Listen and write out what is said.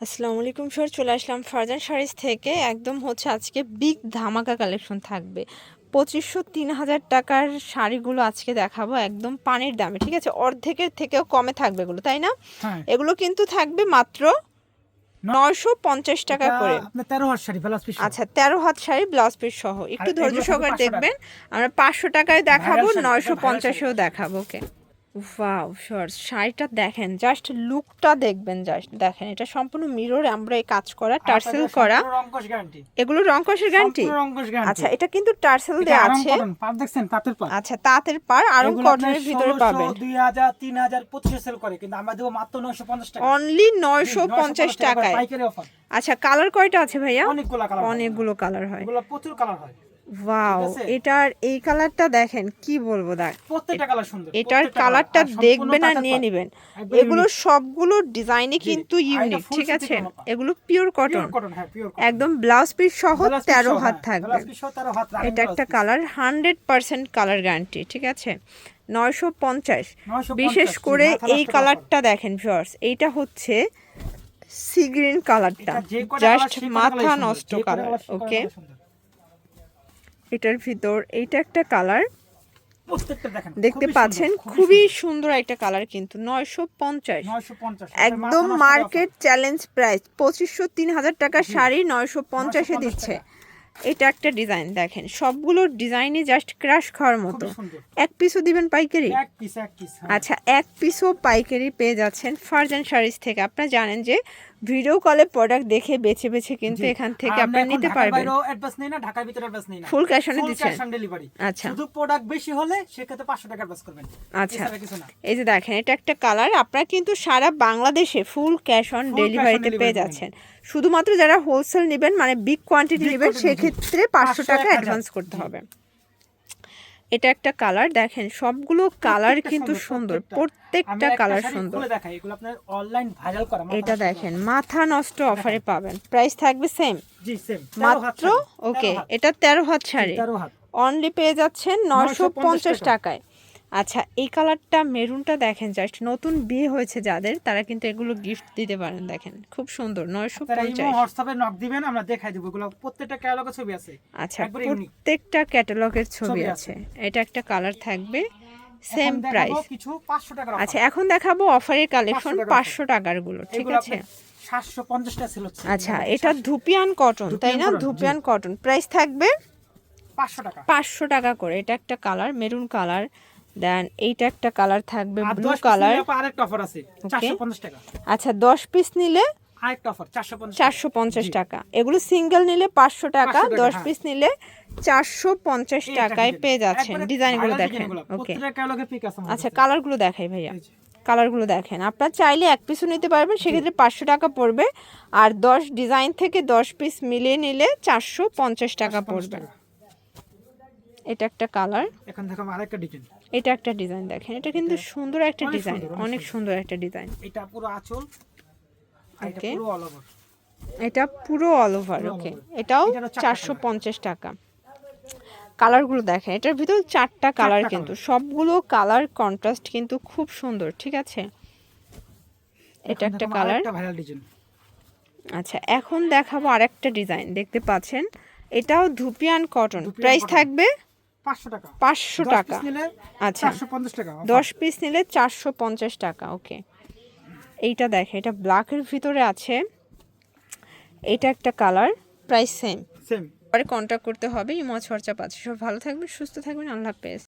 আসসালামু আলাইকুম স্যার চলে আসলাম ফারজান শাড়িজ থেকে। একদম হচ্ছে আজকে বিগ ধামাকা কালেকশন থাকবে। পঁচিশশো তিন হাজার টাকার শাড়িগুলো আজকে দেখাবো একদম পানির দামে ঠিক আছে? অর্ধেকের থেকেও কমে থাকবে এগুলো তাই না? হ্যাঁ। এগুলো কিন্তু থাকবে মাত্র নয়শো পঞ্চাশ টাকা করে। আচ্ছা তেরো হাত শাড়ি ব্লাউজ পিস সহ। একটু ধৈর্য সহকারে দেখবেন। আমরা পাঁচশো টাকায় দেখাবো নয়শো পঞ্চাশেও দেখাবো ওকে। ওয়াও শর্ট শাড়িটা দেখেন জাস্ট লুকটা দেখবেন জাস্ট দেখেন। এটা সম্পূর্ণ মিরর আমরা এই কাজ করা টার্সেল করা। এগুলো রংকশের গ্যারান্টি আচ্ছা এটা কিন্তু টার্সেল দেওয়া আছে। দেখছেন তাঁতের পাপ আচ্ছা তাঁতের পার আরং কটনের ভিতরে 1600, পাবেন। 2000 3000 2500 সেল করে কিন্তু আমরা দেবো মাত্র 950 টাকা। অনলি নয়শো পঞ্চাশ টাকায় পাইকারি অফার। আচ্ছা কালার কয়টা আছে ভাইয়া? অনেকগুলো কালার অনেকগুলো কালার হয়। এগুলো প্রচুর কালার হয়। ওয়াও এটার এই কালারটা দেখেন কি বলব দেখ। প্রত্যেকটা কালার সুন্দর এটার কালারটা দেখবেন আর নিয়ে নেবেন। এগুলো সবগুলো ডিজাইনই কিন্তু ইউনিক ঠিক আছে? এগুলো পিওর কটন হ্যাঁ। একদম ব্লাউজ পিস সহ তেরো হাত হ্যাঁ, থাকবে। blouse piece সহ 13 হাত running এটা একটা colour hundred percent colour guarantee ঠিক আছে? নয়শো পঞ্চাশ। 950, বিশেষ করে এই কালারটা দেখেন ভিউয়ার্স এইটা হচ্ছে সি গ্রিন কালারটা জাস্ট মাথা নষ্ট কালার ওকে। এটার ভিতর এইটা একটা কালার দেখতে পাচ্ছেন? খুবই সুন্দর। একটা কালার কিন্তু নয়শো পঞ্চাশ। একদম মার্কেট চ্যালেঞ্জ প্রাইস পঁচিশশো তিন হাজার টাকা শাড়ি নয়শো পঞ্চাশে দিচ্ছে। এটা একটা ডিজাইন দেখেন। সবগুলো ডিজাইনই জাস্ট ক্রাশ খাওয়ার মতো। এক পিসও দিবেন পাইকারি? পিস আচ্ছা এক পিসও পাইকারি পেয়ে যাচ্ছেন ফারজান শাড়িজ থেকে। আপনারা জানেন যে ভিডিও কলে প্রোডাক্ট দেখে বেছে বেছে কিন্তু এখান থেকে আপনারা নিতে পারবেন। অ্যাডভান্স নেই না ঢাকার ভিতরে অ্যাডভান্স নেই না। ফুল ক্যাশ অনে দিচ্ছেন ক্যাশ অন ডেলিভারি আচ্ছা। শুধু প্রোডাক্ট বেশি হলে সেক্ষেত্রে 500 টাকা অ্যাডভান্স করবেন। আচ্ছা। এই যে দেখেন এটা একটা কালার আপনারা কিন্তু সারা বাংলাদেশে ফুল ক্যাশ অন ডেলিভারিতে পেয়ে যাচ্ছেন। শুধুমাত্র যারা হোলসেল নেবেন মানে বিগ কোয়ান্টিটি নেবেন সেক্ষেত্রে পাঁচশো 500 টাকা অ্যাডভান্স করতে হবে। এটা একটা কালার দেখেন সবগুলো কালার কিন্তু সুন্দর প্রত্যেকটা কালার সুন্দর। এটা দেখেন মাথা নষ্ট অফারে পাবেন। প্রাইস থাকবে সেম মাত্র ওকে এটা তেরো হাত শাড়ি। 13 হাত। অনলি পেয়ে যাচ্ছেন নশো 950 পঞ্চাশ টাকায়। আচ্ছা এই কালারটা মেরুনটা দেখেন জাস্ট নতুন বিয়ে হয়েছে যাদের তারা কিন্তু এগুলো গিফট দিতে পারেন দেখেন। খুব সুন্দর নয়শো পঞ্চাশ। হোয়াটসঅ্যাপে নক দিবেন আমরা দেখাই দেব এগুলো। প্রত্যেকটা ক্যাটালগে ছবি আছে। আচ্ছা প্রত্যেকটা ক্যাটালগের ছবি আছে। এটা একটা কালার থাকবে সেম প্রাইস কিছু 500 টাকার আচ্ছা এখন দেখাবো অফারের কালেকশন 500 টাকারগুলো ঠিক আছে? 750 টা ছিল আচ্ছা এটা ধুপিয়ান কটন তাই না? ধুপিয়ান কটন প্রাইস থাকবে 500 টাকা। পাঁচশো টাকা করে। এটা একটা কালার মেরুন কালার দেন এইটা একটা কালার থাকবে ব্লু কালার নিলে আরেকটা অফার আছে 450 টাকা। আচ্ছা দশ পিস নিলে আরেকটা অফার 450 চারশো পঞ্চাশ টাকা। এগুলো সিঙ্গেল নিলে পাঁচশো টাকা 500 টাকা, দশ হ্যাঁ। পিস নিলে চারশো পঞ্চাশ এই টাকায় দেখেন, পেয়ে যাচ্ছেন ডিজাইনগুলো দেখেন ওকে আচ্ছা। কালারগুলো দেখাই ভাইয়া। কালারগুলো দেখেন। আপনার চাইলে এক পিসও নিতে পারবেন সেক্ষেত্রে পাঁচশো টাকা পড়বে। আর দশ ডিজাইন থেকে দশ পিস মিলিয়ে নিলে চারশো পঞ্চাশ টাকা পড়বে। এটা একটা কালার এখন দেখো আরেকটা ডিজাইন এটা একটা ডিজাইন দেখেন। এটা কিন্তু সুন্দর একটা ডিজাইন অনেক সুন্দর। একটা ডিজাইন এটা পুরো আঁচল আর এটা পুরো অল ওভার এটা পুরো অল ওভার ওকে এটাও চারশো পঞ্চাশ টাকা। কালারগুলো দেখেন এটার ভিতর চারটা কালার কিন্তু। সবগুলো কালার কন্ট্রাস্ট কিন্তু খুব সুন্দর ঠিক আছে? এটা একটা কালার ভাইরাল ডিজাইন আচ্ছা এখন দেখাবো আরেকটা ডিজাইন দেখতে পাচ্ছেন? এটাও ধুপিয়ান কটন প্রাইস থাকবে 500 টাকা পাঁচশো টাকা। আচ্ছা। 450 টাকা offer। দশ পিস নিলে চারশো পঞ্চাশ টাকা ওকে। এইটা দেখে এটা ব্ল্যাকের ভিতরে আছে। এটা একটা কালার প্রাইস সেম। সেম। পরে কন্ট্যাক্ট করতে হবে ইমো চর্চা পাচ্ছে সব ভালো থাকবেন সুস্থ থাকবেন আল্লাহ হাফেজ।